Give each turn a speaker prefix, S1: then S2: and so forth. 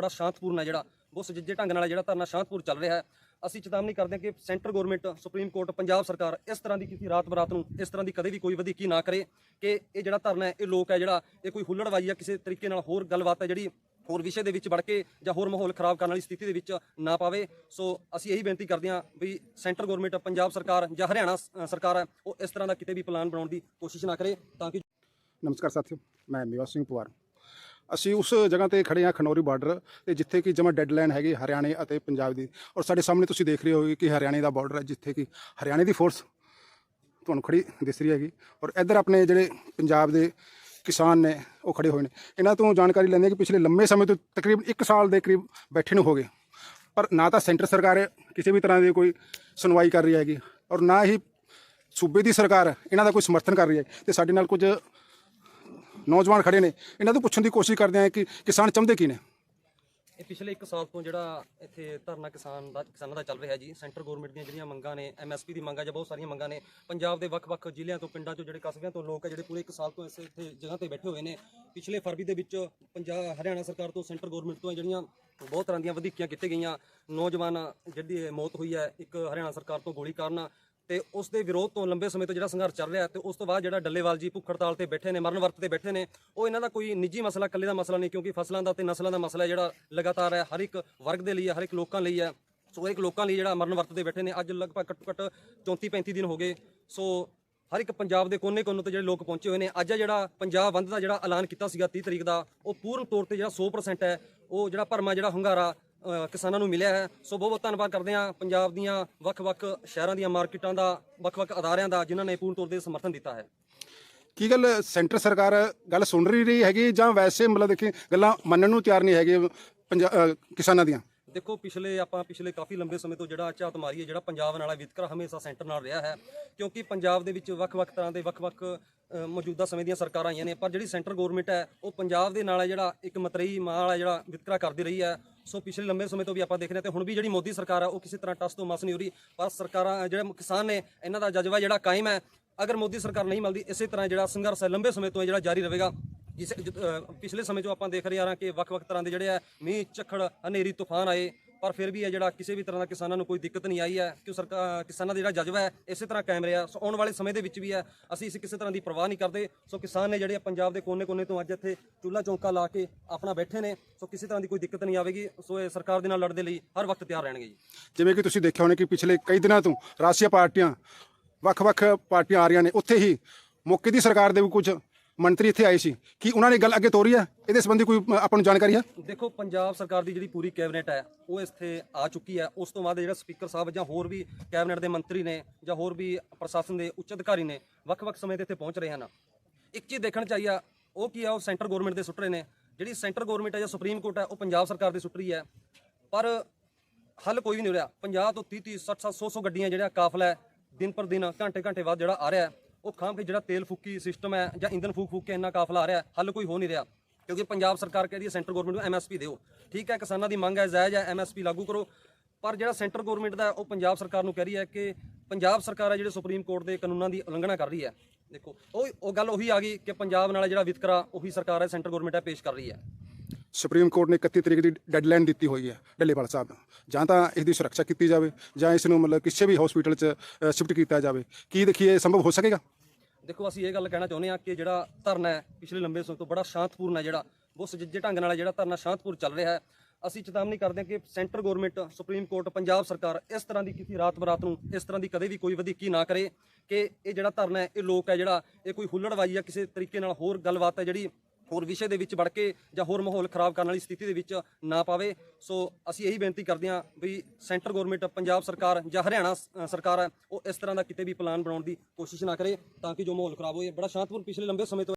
S1: ਬੜਾ ਸ਼ਾਂਤਪੂਰਨ ਹੈ ਜਿਹੜਾ, ਬਹੁਤ ਸੁਚੱਜੇ ਢੰਗ ਨਾਲ ਜਿਹੜਾ ਧਰਨਾ ਸ਼ਾਂਤਪੂਰ ਚੱਲ ਰਿਹਾ ਹੈ। ਅਸੀਂ ਚੇਤਾਵਨੀ ਕਰਦੇ ਹਾਂ ਕਿ centre government, supreme court, Punjab ਸਰਕਾਰ ਇਸ ਤਰ੍ਹਾਂ ਦੀ ਕਿਸੇ ਰਾਤ ਬਰਾਤ ਨੂੰ, ਇਸ ਤਰ੍ਹਾਂ ਦੀ ਕਦੇ ਵੀ ਕੋਈ ਵਧੀਕੀ ਨਾ ਕਰੇ ਕਿ ਇਹ ਜਿਹੜਾ ਧਰਨਾ ਹੈ, ਇਹ ਲੋਕ ਹੈ ਜਿਹੜਾ, ਇਹ ਕੋਈ ਹੁੱਲੜਵਾਈ ਜਾਂ ਕਿਸੇ ਤਰੀਕੇ ਨਾਲ ਹੋਰ ਗੱਲਬਾਤ ਹੈ ਜਿਹੜੀ ਹੋਰ ਵਿਸ਼ੇ ਦੇ ਵਿੱਚ ਵੜ ਕੇ ਜਾਂ ਹੋਰ ਮਾਹੌਲ ਖਰਾਬ ਕਰਨ ਵਾਲੀ ਸਥਿਤੀ ਦੇ ਵਿੱਚ ਨਾ ਪਾਵੇ। ਸੋ ਅਸੀਂ ਇਹੀ ਬੇਨਤੀ ਕਰਦੇ ਹਾਂ ਵੀ ਸੈਂਟਰ ਗਵਰਨਮੈਂਟ, ਪੰਜਾਬ ਸਰਕਾਰ ਜਾਂ ਹਰਿਆਣਾ ਸਰਕਾਰ ਹੈ, ਉਹ ਇਸ ਤਰ੍ਹਾਂ ਦਾ ਕਿਤੇ ਵੀ ਪਲਾਨ ਬਣਾਉਣ ਦੀ ਕੋਸ਼ਿਸ਼ ਨਾ ਕਰੇ ਤਾਂ ਕਿ
S2: ਨਮਸਕਾਰ ਸਾਥੀਓ, ਮੈਂ ਮੇਵਾ ਸਿੰਘ ਪਵਾਰ। ਅਸੀਂ ਉਸ ਜਗ੍ਹਾ ਤੇ ਖੜੇ ਹਾਂ, ਖਨੌਰੀ ਬਾਰਡਰ ਤੇ ਜਿੱਥੇ ਕਿ ਜਮਾ ਡੈਡਲਾਈਨ ਹੈਗੀ ਹਰਿਆਣੇ ਅਤੇ ਪੰਜਾਬ ਦੀ। ਔਰ ਸਾਡੇ ਸਾਹਮਣੇ ਤੁਸੀਂ ਦੇਖ ਰਹੇ ਹੋ ਕਿ ਹਰਿਆਣੇ ਦਾ ਬਾਰਡਰ ਹੈ, ਜਿੱਥੇ ਕਿ ਹਰਿਆਣੇ ਦੀ ਫੋਰਸ ਤੁਹਾਨੂੰ ਖੜੀ ਦਿਸ ਰਹੀ ਹੈਗੀ। ਔਰ ਇੱਧਰ ਆਪਣੇ ਜਿਹੜੇ ਪੰਜਾਬ ਦੇ ਕਿਸਾਨ ਨੇ, ਉਹ ਖੜੇ ਹੋਏ ਨੇ। ਇਹਨਾਂ ਤੋਂ ਜਾਣਕਾਰੀ ਲੈਂਦੇ ਹਾਂ ਕਿ ਪਿਛਲੇ ਲੰਮੇ ਸਮੇਂ ਤੋਂ ਤਕਰੀਬਨ 1 ਸਾਲ ਦੇ ਕਰੀਬ ਬੈਠੇ ਨੂੰ ਹੋ ਗਏ। ਪਰ ਨਾ ਤਾਂ ਸੈਂਟਰ ਸਰਕਾਰ ਕਿਸੇ ਵੀ ਤਰ੍ਹਾਂ ਦੀ ਕੋਈ ਸੁਣਵਾਈ ਕਰ ਰਹੀ ਹੈਗੀ, ਔਰ ਨਾ ਹੀ ਸੂਬੇ ਦੀ ਸਰਕਾਰ ਇਹਨਾਂ ਦਾ ਕੋਈ ਸਮਰਥਨ ਕਰ ਰਹੀ ਹੈ ਤੇ ਸਾਡੇ ਨਾਲ ਕੁਝ ਨੌਜਵਾਨ ਖੜੇ ਨੇ। ਇਹਨਾਂ ਤੋਂ ਪੁੱਛਣ ਦੀ ਕੋਸ਼ਿਸ਼ ਕਰਦੇ ਹਾਂ ਕਿ ਕਿਸਾਨ ਚਾਹੁੰਦੇ ਕੀ ਨੇ।
S1: ਇਹ ਪਿਛਲੇ 1 ਸਾਲ ਤੋਂ ਜਿਹੜਾ ਇੱਥੇ ਧਰਨਾ ਕਿਸਾਨ ਦਾ ਕਿਸਾਨਾਂ ਦਾ ਚੱਲ ਰਿਹਾ ਜੀ, ਸੈਂਟਰ ਗਵਰਨਮੈਂਟ ਦੀਆਂ ਜਿਹੜੀਆਂ ਮੰਗਾਂ ਨੇ ਐਮਐਸਪੀ ਦੀ ਮੰਗਾਂ ਜਾਂ ਬਹੁਤ ਸਾਰੀਆਂ ਮੰਗਾਂ ਨੇ, ਪੰਜਾਬ ਦੇ ਵੱਖ-ਵੱਖ ਜ਼ਿਲ੍ਹਿਆਂ ਤੋਂ, ਪਿੰਡਾਂ ਤੋਂ ਜਿਹੜੇ ਕਸਬਿਆਂ ਤੋਂ ਲੋਕ ਹੈ ਜਿਹੜੇ ਪੂਰੇ 1 ਸਾਲ ਤੋਂ ਇਸੇ ਇੱਥੇ ਜਗ੍ਹਾ ਤੇ ਬੈਠੇ ਹੋਏ ਨੇ। ਪਿਛਲੇ ਫਰਵਰੀ ਦੇ ਵਿੱਚ ਪੰਜਾਬ ਹਰਿਆਣਾ ਸਰਕਾਰ ਤੋਂ, ਸੈਂਟਰ ਗਵਰਨਮੈਂਟ ਤੋਂ ਜਿਹੜੀਆਂ ਬਹੁਤ ਤਰ੍ਹਾਂ ਦੀਆਂ ਵਧੀਕੀਆਂ ਕੀਤੀਆਂ ਗਈਆਂ। ਨੌਜਵਾਨ ਜਿਹੜੀ ਮੌਤ ਹੋਈ ਹੈ, ਇੱਕ ਹਰਿਆਣਾ ਸਰਕਾਰ ਤੋਂ ਗੋਲੀ ਕਾਰਨ ਤੇ ਉਸ ਦੇ ਵਿਰੋਧ ਤੋਂ ਲੰਬੇ ਸਮੇਂ ਤੋਂ ਜਿਹੜਾ ਸੰਘਰਸ਼ ਚੱਲ ਰਿਹਾ ਹੈ ਤੇ ਉਸ ਤੋਂ ਬਾਅਦ ਜਿਹੜਾ ਡੱਲੇਵਾਲ ਜੀ ਭੁੱਖ ਹੜਤਾਲ ਤੇ ਬੈਠੇ ਨੇ, ਮਰਨ ਵਰਤ ਤੇ ਬੈਠੇ ਨੇ, ਉਹ ਇਹਨਾਂ ਦਾ ਕੋਈ ਨਿੱਜੀ ਮਸਲਾ, ਇਕੱਲੇ ਦਾ ਮਸਲਾ ਨਹੀਂ ਕਿਉਂਕਿ ਫਸਲਾਂ ਦਾ ਤੇ ਨਸਲਾਂ ਦਾ ਮਸਲਾ ਜਿਹੜਾ ਲਗਾਤਾਰ ਹੈ, ਹਰ ਇੱਕ ਵਰਗ ਦੇ ਲਈ ਹੈ, ਹਰ ਇੱਕ ਲੋਕਾਂ ਲਈ ਹੈ। ਸੋ ਇੱਕ ਲੋਕਾਂ ਲਈ ਜਿਹੜਾ ਮਰਨ ਵਰਤ ਤੇ ਬੈਠੇ ਨੇ, ਅੱਜ ਲਗਭਗ ਘੱਟੋ ਘੱਟ 34 35 ਦਿਨ ਹੋ ਗਏ। ਸੋ ਹਰ ਇੱਕ ਪੰਜਾਬ ਦੇ ਕੋਨੇ-ਕੋਨੇ 'ਤੇ ਜਿਹੜੇ ਲੋਕ ਪਹੁੰਚੇ ਹੋਏ ਨੇ, ਅੱਜ ਜਿਹੜਾ ਪੰਜਾਬ ਬੰਦ ਦਾ ਜਿਹੜਾ ਐਲਾਨ ਕੀਤਾ ਸੀਗਾ 30 ਤਰੀਕ ਦਾ, ਉਹ ਪੂਰਨ ਤੌਰ ਤੇ ਜਿਹੜਾ 100% ਹੈ, ਉਹ ਜਿਹੜਾ ਭਰਮਾ, ਜਿਹੜਾ ਹੁੰਗਾਰਾ ਕਿਸਾਨਾਂ ਨੂੰ ਮਿਲਿਆ ਹੈ। ਸੋ ਬਹੁਤ ਬਹੁਤ ਧੰਨਵਾਦ ਕਰਦੇ ਹਾਂ ਪੰਜਾਬ ਦੀਆਂ ਵੱਖ-ਵੱਖ ਸ਼ਹਿਰਾਂ ਦੀਆਂ ਮਾਰਕੀਟਾਂ ਦਾ ਵੱਖ-ਵੱਖ ਅਦਾਰਿਆਂ ਦਾ ਜਿਨ੍ਹਾਂ ਨੇ ਪੂਰਨ ਤੌਰ ਤੇ ਸਮਰਥਨ ਦਿੱਤਾ ਹੈ।
S2: ਕੀ ਗੱਲ ਸੈਂਟਰ ਸਰਕਾਰ ਗੱਲ ਸੁਣ ਰਹੀ ਰਹੀ ਹੈਗੀ ਜਾਂ ਵੈਸੇ ਮਤਲਬ ਦੇਖੀ ਗੱਲਾਂ ਮੰਨਣ ਨੂੰ ਤਿਆਰ ਨਹੀਂ ਹੈਗੇ ਕਿਸਾਨਾਂ ਦੀਆਂ?
S1: ਦੇਖੋ ਪਿਛਲੇ ਆਪਾਂ ਪਿਛਲੇ ਕਾਫੀ ਲੰਬੇ ਸਮੇਂ ਤੋਂ ਜਿਹੜਾ ਝਾਤ ਮਾਰੀ ਹੈ ਜਿਹੜਾ ਪੰਜਾਬ ਨਾਲ ਵਿਤਕਰਾ ਹਮੇਸ਼ਾ ਸੈਂਟਰ ਨਾਲ ਰਿਹਾ ਹੈ ਕਿਉਂਕਿ ਪੰਜਾਬ ਦੇ ਵਿੱਚ ਵੱਖ-ਵੱਖ ਤਰ੍ਹਾਂ ਦੇ ਵੱਖ-ਵੱਖ ਮੌਜੂਦਾ ਸਮੇਂ ਦੀਆਂ ਸਰਕਾਰਾਂ ਆਈਆਂ ਨੇ ਪਰ ਜਿਹੜੀ ਸੈਂਟਰ ਗਵਰਨਮੈਂਟ ਹੈ ਉਹ ਪੰਜਾਬ ਦੇ ਨਾਲ ਹੈ ਜਿਹੜਾ ਇੱਕ ਮਤਰਈ ਮਾਂ ਵਾਲਾ ਜਿਹੜਾ ਵਿਤਕਰਾ ਕਰਦੀ ਰਹੀ ਹੈ ਸੋ ਪਿਛਲੇ ਲੰਬੇ ਸਮੇਂ ਤੋਂ ਵੀ ਆਪਾਂ ਦੇਖ ਰਹੇ ਹਾਂ ਤੇ ਹੁਣ ਵੀ ਜਿਹੜੀ ਮੋਦੀ ਸਰਕਾਰ ਆ, ਉਹ ਕਿਸੇ ਤਰ੍ਹਾਂ ਟਸ ਤੋਂ ਮਸ ਨਹੀਂ ਹੋ ਰਹੀ। ਪਰ ਸਰਕਾਰਾਂ, ਜਿਹੜੇ ਕਿਸਾਨ ਨੇ, ਇਹਨਾਂ ਦਾ ਜਜ਼ਬਾ ਜਿਹੜਾ ਕਾਇਮ ਹੈ। ਅਗਰ ਮੋਦੀ ਸਰਕਾਰ ਨਹੀਂ ਮਿਲਦੀ ਇਸੇ ਤਰ੍ਹਾਂ ਜਿਹੜਾ ਸੰਘਰਸ਼ ਹੈ, ਲੰਬੇ ਸਮੇਂ ਤੋਂ ਹੈ ਜਿਹੜਾ ਜਾਰੀ ਰਹੇਗਾ, ਜਿਸ ਪਿਛਲੇ ਸਮੇਂ 'ਚੋਂ ਆਪਾਂ ਦੇਖ ਰਹੇ ਹਾਂ ਕਿ ਵੱਖ-ਵੱਖ ਤਰ੍ਹਾਂ ਦੇ ਜਿਹੜੇ ਆ ਮੀਂਹ, ਝੱਖੜ, ਹਨੇਰੀ, ਤੂਫਾਨ ਆਏ। ਪਰ ਫਿਰ ਵੀ ਇਹ ਜਿਹੜਾ ਕਿਸੇ ਵੀ ਤਰ੍ਹਾਂ ਦਾ ਕਿਸਾਨਾਂ ਨੂੰ ਕੋਈ ਦਿੱਕਤ ਨਹੀਂ ਆਈ ਹੈ ਕਿ ਸਰਕਾਰ ਕਿਸਾਨਾਂ ਦਾ ਜਿਹੜਾ ਜਜ਼ਬਾ ਹੈ, ਇਸੇ ਤਰ੍ਹਾਂ ਕਾਇਮ ਰਿਹਾ ਸੋ ਆਉਣ ਵਾਲੇ ਸਮੇਂ ਦੇ ਵਿੱਚ ਵੀ ਹੈ, ਅਸੀਂ ਇਸ ਕਿਸੇ ਤਰ੍ਹਾਂ ਦੀ ਪਰਵਾਹ ਨਹੀਂ ਕਰਦੇ। ਸੋ ਕਿਸਾਨ ਨੇ ਜਿਹੜੇ ਪੰਜਾਬ ਦੇ ਕੋਨੇ-ਕੋਨੇ ਤੋਂ ਅੱਜ ਇੱਥੇ ਚੁੱਲ੍ਹਾ ਚੌਂਕਾ ਲਾ ਕੇ ਆਪਣਾ ਬੈਠੇ ਨੇ। ਸੋ ਕਿਸੇ ਤਰ੍ਹਾਂ ਦੀ ਕੋਈ ਦਿੱਕਤ ਨਹੀਂ ਆਵੇਗੀ। ਸੋ ਇਹ ਸਰਕਾਰ ਦੇ ਨਾਲ ਲੜਨ ਦੇ ਲਈ ਹਰ ਵਕਤ ਤਿਆਰ ਰਹਿਣਗੇ ਜੀ।
S2: ਜਿਵੇਂ ਕਿ ਤੁਸੀਂ ਦੇਖਿਆ ਹੋਣਾ ਕਿ ਪਿਛਲੇ ਕਈ ਦਿਨਾਂ ਤੋਂ ਰਾਸ਼ਟਰੀ ਪਾਰਟੀਆਂ, ਵੱਖ-ਵੱਖ ਪਾਰਟੀਆਂ ਆ ਰਹੀਆਂ ਨੇ। ਉੱਥੇ ਹੀ ਮੌਕੇ ਦੀ ਸਰਕਾਰ ਦੇ ਵੀ ਕੁਝ ਮੰਤਰੀ ਇੱਥੇ ਆਏ ਸੀ। ਕੀ ਉਹਨਾਂ ਨੇ ਗੱਲ ਅੱਗੇ ਤੋਰੀ ਹੈ? ਇਹਦੇ ਸੰਬੰਧੀ ਕੋਈ ਆਪਾਂ ਨੂੰ ਜਾਣਕਾਰੀ ਹੈ?
S1: ਦੇਖੋ ਪੰਜਾਬ ਸਰਕਾਰ ਦੀ ਜਿਹੜੀ ਪੂਰੀ ਕੈਬਨਿਟ ਹੈ ਉਹ ਇੱਥੇ ਆ ਚੁੱਕੀ ਹੈ। ਉਸ ਤੋਂ ਬਾਅਦ ਜਿਹੜਾ ਸਪੀਕਰ ਸਾਹਿਬ ਜਾਂ ਹੋਰ ਵੀ ਕੈਬਨਿਟ ਦੇ ਮੰਤਰੀ ਨੇ ਜਾਂ ਹੋਰ ਵੀ ਪ੍ਰਸ਼ਾਸਨ ਦੇ ਉੱਚ ਅਧਿਕਾਰੀ ਨੇ ਵੱਖ-ਵੱਖ ਸਮੇਂ ਤੇ ਇੱਥੇ ਪਹੁੰਚ ਰਹੇ ਹਨ। ਇੱਕ ਚੀਜ਼ ਦੇਖਣ ਚਾਹੀਏ ਉਹ ਕੀ ਆ ਉਹ ਸੈਂਟਰ ਗਵਰਨਮੈਂਟ ਦੇ ਸੁੱਟ ਰਹੇ ਨੇ। ਜਿਹੜੀ ਸੈਂਟਰ ਗਵਰਨਮੈਂਟ ਹੈ ਜਾਂ ਸੁਪਰੀਮ ਕੋਰਟ ਹੈ ਉਹ ਪੰਜਾਬ ਸਰਕਾਰ ਦੇ ਸੁੱਟ ਰਹੀ ਹੈ। ਪਰ ਹੱਲ ਕੋਈ ਵੀ ਨਹੀਂ ਹੋ ਰਿਹਾ। 50 ਤੋਂ 30 30 60 100 100 ਗੱਡੀਆਂ ਜਿਹੜਾ ਕਾਫਲਾ ਹੈ ਦਿਨ ਪਰ ਦਿਨ ਘੰਟੇ ਘੰਟੇ ਬਾਅਦ ਜਿਹੜਾ ਆ ਰਿਹਾ ਹੈ, ਉਹ ਖਾਮ ਕੇ ਜਿਹੜਾ ਤੇਲ ਫੂਕੀ ਸਿਸਟਮ ਹੈ ਜਾਂ ਇੰਧਨ ਫੂਕ ਫੂਕ ਕੇ ਇੰਨਾ ਕਾਫਲਾ ਆ ਰਿਹਾ, ਹੱਲ ਕੋਈ ਹੋ ਨਹੀਂ ਰਿਹਾ। ਕਿਉਂਕਿ ਪੰਜਾਬ ਸਰਕਾਰ ਕਹਿੰਦੀ ਹੈ ਸੈਂਟਰ ਗਵਰਨਮੈਂਟ ਨੂੰ ਐਮਐਸਪੀ ਦਿਓ। ਠੀਕ ਹੈ, ਕਿਸਾਨਾਂ ਦੀ ਮੰਗ ਹੈ, ਜਾਇਜ਼ ਹੈ ਐਮਐਸਪੀ ਲਾਗੂ ਕਰੋ। ਪਰ ਜਿਹੜਾ ਸੈਂਟਰ ਗਵਰਨਮੈਂਟ ਦਾ ਉਹ ਪੰਜਾਬ ਸਰਕਾਰ ਨੂੰ ਕਹਿ ਰਹੀ ਹੈ ਕਿ ਪੰਜਾਬ ਸਰਕਾਰ ਹੈ ਜਿਹੜੇ ਸੁਪਰੀਮ ਕੋਰਟ ਦੇ ਕਾਨੂੰਨਾਂ ਦੀ ਉਲੰਘਣਾ ਕਰ ਰਹੀ ਹੈ। ਦੇਖੋ, ਉਹ ਉਹ ਗੱਲ ਉਹੀ ਆ ਗਈ ਕਿ ਪੰਜਾਬ ਨਾਲ ਜਿਹੜਾ ਵਿਤਕਰਾ, ਉਹੀ ਸਰਕਾਰ ਹੈ ਸੈਂਟਰ ਗਵਰਨਮੈਂਟ ਹੈ, ਪੇਸ਼ ਕਰ ਰਹੀ ਹੈ।
S2: ਸੁਪਰੀਮ ਕੋਰਟ ਨੇ 31 ਤਰੀਕ ਦੀ ਡੈਡਲਾਈਨ ਦਿੱਤੀ ਹੋਈ ਹੈ ਡੱਲੇਵਾਲ ਸਾਹਿਬ ਨੂੰ। ਜਾਂ ਤਾਂ ਇਸ ਦੀ ਸੁਰੱਖਿਆ ਕੀਤੀ ਜਾਵੇ, ਜਾਂ ਇਸ ਨੂੰ ਮਤਲਬ ਕਿਸੇ ਵੀ ਹਸਪੀਟਲ 'ਚ ਸ਼ਿਫਟ ਕੀਤਾ ਜਾਵੇ। ਕੀ ਦੇਖੀਏ ਸੰਭਵ ਹੋ ਸਕੇਗਾ?
S1: ਦੇਖੋ, ਅਸੀਂ ਇਹ ਗੱਲ ਕਹਿਣਾ ਚਾਹੁੰਦੇ ਹਾਂ ਕਿ ਜਿਹੜਾ ਧਰਨਾ ਹੈ, ਪਿਛਲੇ ਲੰਬੇ ਸਮੇਂ ਤੋਂ ਬੜਾ ਸ਼ਾਂਤਪੂਰਨ ਹੈ ਜਿਹੜਾ, ਬਹੁਤ ਸੁਚੱਜੇ ਢੰਗ ਨਾਲ ਜਿਹੜਾ ਧਰਨਾ ਸ਼ਾਂਤਪੂਰ ਚੱਲ ਰਿਹਾ ਹੈ। ਅਸੀਂ ਚੇਤਾਵਨੀ ਕਰਦੇ ਹਾਂ ਕਿ centre government, supreme court, Punjab ਸਰਕਾਰ ਇਸ ਤਰ੍ਹਾਂ ਦੀ ਕਿਸੇ ਰਾਤ ਬਰਾਤ ਨੂੰ, ਇਸ ਤਰ੍ਹਾਂ ਦੀ ਕਦੇ ਵੀ ਕੋਈ ਵਧੀਕੀ ਨਾ ਕਰੇ ਕਿ ਇਹ ਜਿਹੜਾ ਧਰਨਾ ਹੈ, ਇਹ ਲੋਕ ਹੈ ਜਿਹੜਾ, ਇਹ ਕੋਈ ਹੁੱਲੜਵਾਈ ਜਾਂ ਕਿਸੇ ਤਰੀਕੇ ਨਾਲ ਹੋਰ ਗੱਲਬਾਤ ਹੈ ਜਿਹੜੀ ਹੋਰ ਵਿਸ਼ੇ ਦੇ ਵਿੱਚ ਵੜ ਕੇ ਜਾਂ ਹੋਰ ਮਾਹੌਲ ਖਰਾਬ ਕਰਨ ਵਾਲੀ ਸਥਿਤੀ ਦੇ ਵਿੱਚ ਨਾ ਪਾਵੇ। ਸੋ ਅਸੀਂ ਇਹੀ ਬੇਨਤੀ ਕਰਦੇ ਹਾਂ ਵੀ ਸੈਂਟਰ ਗਵਰਨਮੈਂਟ, ਪੰਜਾਬ ਸਰਕਾਰ ਜਾਂ ਹਰਿਆਣਾ ਸਰਕਾਰ ਹੈ ਉਹ ਇਸ ਤਰ੍ਹਾਂ ਦਾ ਕਿਤੇ ਵੀ ਪਲਾਨ ਬਣਾਉਣ ਦੀ ਕੋਸ਼ਿਸ਼ ਨਾ ਕਰੇ ਤਾਂ ਕਿ ਜੋ ਮਾਹੌਲ ਖਰਾਬ ਹੋਏ। ਬੜਾ ਸ਼ਾਂਤਪੂਰਨ ਪਿਛਲੇ ਲੰਬੇ ਸਮੇਂ ਤੋਂ